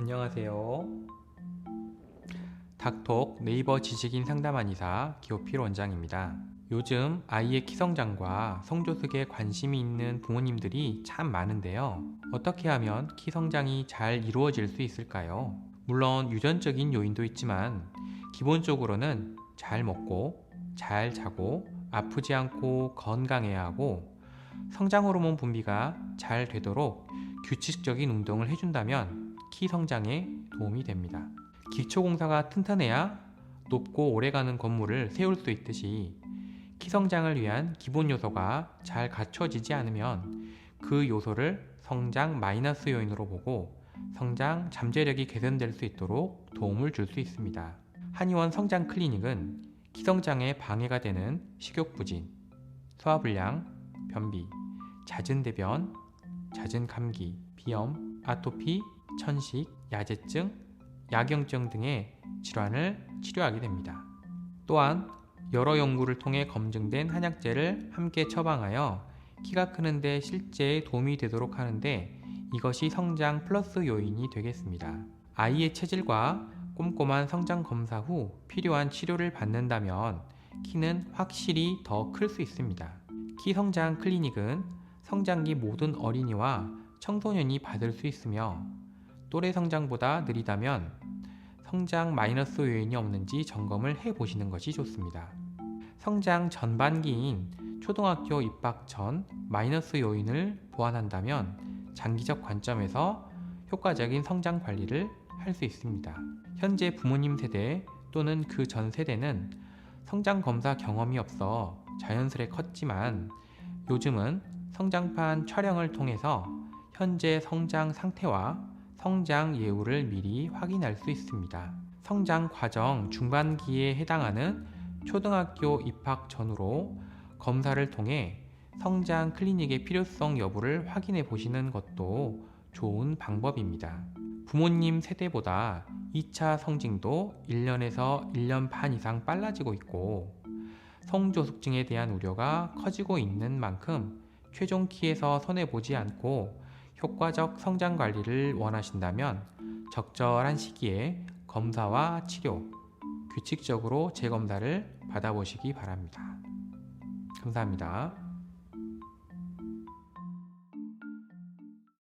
안녕하세요. 닥톡 네이버 지식인 상담한 이사 기호필 원장입니다. 요즘 아이의 키성장과 성조숙에 관심이 있는 부모님들이 참 많은데요. 어떻게 하면 키성장이 잘 이루어질 수 있을까요? 물론 유전적인 요인도 있지만 기본적으로는 잘 먹고 잘 자고 아프지 않고 건강해야 하고 성장 호르몬 분비가 잘 되도록 규칙적인 운동을 해준다면 키 성장에 도움이 됩니다. 기초 공사가 튼튼해야 높고 오래가는 건물을 세울 수 있듯이 키 성장을 위한 기본 요소가 잘 갖춰지지 않으면 그 요소를 성장 마이너스 요인으로 보고 성장 잠재력이 개선될 수 있도록 도움을 줄 수 있습니다. 한의원 성장 클리닉은 키 성장에 방해가 되는 식욕 부진, 소화불량, 변비, 잦은 대변, 잦은 감기, 비염, 아토피, 천식, 야제증, 야경증 등의 질환을 치료하게 됩니다. 또한 여러 연구를 통해 검증된 한약재를 함께 처방하여 키가 크는데 실제 도움이 되도록 하는데 이것이 성장 플러스 요인이 되겠습니다. 아이의 체질과 꼼꼼한 성장 검사 후 필요한 치료를 받는다면 키는 확실히 더 클 수 있습니다. 키 성장 클리닉은 성장기 모든 어린이와 청소년이 받을 수 있으며 또래 성장보다 느리다면 성장 마이너스 요인이 없는지 점검을 해 보시는 것이 좋습니다. 성장 전반기인 초등학교 입학 전 마이너스 요인을 보완한다면 장기적 관점에서 효과적인 성장 관리를 할 수 있습니다. 현재 부모님 세대 또는 그 전 세대는 성장 검사 경험이 없어 자연스레 컸지만 요즘은 성장판 촬영을 통해서 현재 성장 상태와 성장 예후를 미리 확인할 수 있습니다. 성장 과정 중반기에 해당하는 초등학교 입학 전후로 검사를 통해 성장 클리닉의 필요성 여부를 확인해 보시는 것도 좋은 방법입니다. 부모님 세대보다 2차 성징도 1년에서 1년 반 이상 빨라지고 있고 성조숙증에 대한 우려가 커지고 있는 만큼 최종 키에서 손해보지 않고 효과적 성장 관리를 원하신다면 적절한 시기에 검사와 치료, 규칙적으로 재검사를 받아보시기 바랍니다. 감사합니다.